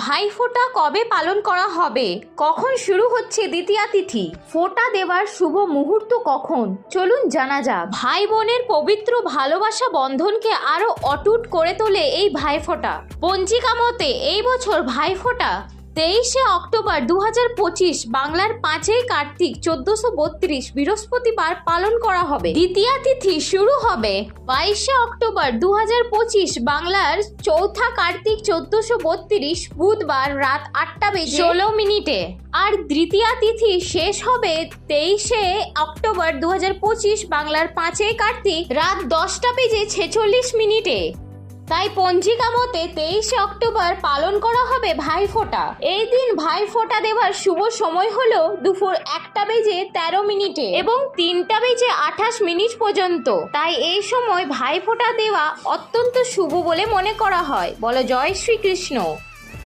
ভাইফোঁটা কবে পালন করা হবে? কখন শুরু হচ্ছে দ্বিতীয়া তিথি? ফোঁটা দেওয়ার শুভ মুহূর্ত কখন? চলুন জানা যাক। ভাই বোনের পবিত্র ভালোবাসা বন্ধনকে আরও অটুট করে তোলে এই ভাইফোঁটা পঞ্জিকা মতে, এই বছর ভাইফোঁটা তেইশে অক্টোবর দু পঁচিশ বাংলার পাঁচই কার্তিক চোদ্দশো বত্রিশ বৃহস্পতিবার পালন করা হবে। দ্বিতীয়া তিথি শুরু হবে বাইশে অক্টোবর দু পঁচিশ বাংলার চৌথা কার্তিক চোদ্দশো বত্রিশ বুধবার রাত আটটা বেজে ষোলো মিনিটে। আর দ্বিতীয়া তিথি শেষ হবে তেইশে অক্টোবর দু পঁচিশ বাংলার পাঁচই কার্তিক রাত দশটা বেজে ছেচল্লিশ মিনিটে। তাই পঞ্জিকা মতে তেইশে অক্টোবর পালন করা হবে ভাইফোঁটা এই দিন ভাইফোঁটা দেওয়ার শুভ সময় হলো দুপুর একটা বেজে তেরো মিনিটে এবং তিনটা বেজে আঠাশ মিনিট পর্যন্ত। তাই এই সময় ভাইফোঁটা দেওয়া অত্যন্ত শুভ বলে মনে করা হয়। বলো জয় শ্রীকৃষ্ণ।